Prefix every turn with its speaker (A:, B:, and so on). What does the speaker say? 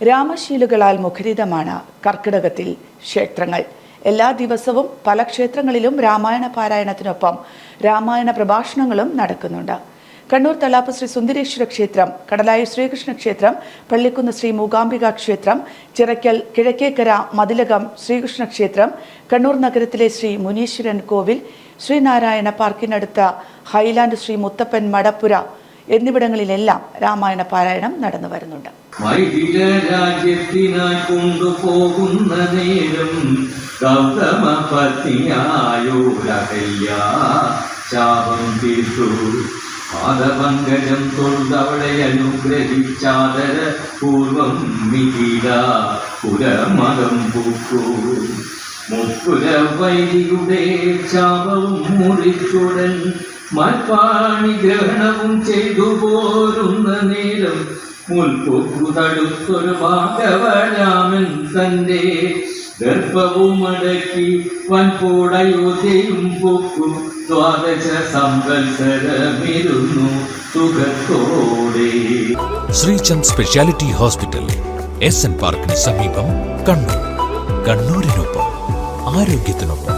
A: രാമശീലുകളാൽ മുഖരിതമാണ് കർക്കിടകത്തിൽ ക്ഷേത്രങ്ങൾ. എല്ലാ ദിവസവും പല ക്ഷേത്രങ്ങളിലും രാമായണ പാരായണത്തിനൊപ്പം രാമായണ പ്രഭാഷണങ്ങളും നടക്കുന്നുണ്ട്. കണ്ണൂർ തലാപ്പ് ശ്രീ സുന്ദരേശ്വര ക്ഷേത്രം കടലായൂർ ശ്രീകൃഷ്ണ ക്ഷേത്രം പള്ളിക്കുന്ന് ശ്രീ മൂകാംബിക ക്ഷേത്രം ചിറയ്ക്കൽ കിഴക്കേക്കര മതിലകം ശ്രീകൃഷ്ണ ക്ഷേത്രം കണ്ണൂർ നഗരത്തിലെ ശ്രീ മുനീശ്വരൻ കോവിൽ ശ്രീനാരായണ പാർക്കിനടുത്ത ഹൈലാൻഡ് ശ്രീ മുത്തപ്പൻ മടപ്പുര എന്നിവിടങ്ങളിലെല്ലാം രാമായണ പാരായണം നടന്നു വരുന്നുണ്ട്.
B: വൈദിക രാജ്യത്തിനായി കൊണ്ടുപോകുന്ന നേരം ഗൗതമ പത്നിയായോരകയ്യ ശാപം തീർത്തു. പാദപങ്കജം തൊഴുതവളെ അനുഗ്രഹിച്ചാദര പൂർവം മിഥില പുരമകം പൂക്കു മുപ്പുര വൈദിയുടെ ശാപവും മുറിച്ചുടൻ മൽപ്പാണി ഗ്രഹണവും ചെയ്തു പോരുന്ന നേരം മുൽപ്പൊക്കു തടുത്തൊരു ഭാഗവരാമൻ തന്റെ ഗർഭവും അടക്കി വൻപോടയോധ്യയും പൊക്കു. ദ്വാദശ സംവത്സരമിരുന്നു സുഖത്തോടെ.
C: Sreechand speciality hospital S N പാർക്കിന് സമീപം കണ്ണൂർ. കണ്ണൂരിനൊപ്പം ആരോഗ്യത്തിനൊപ്പം.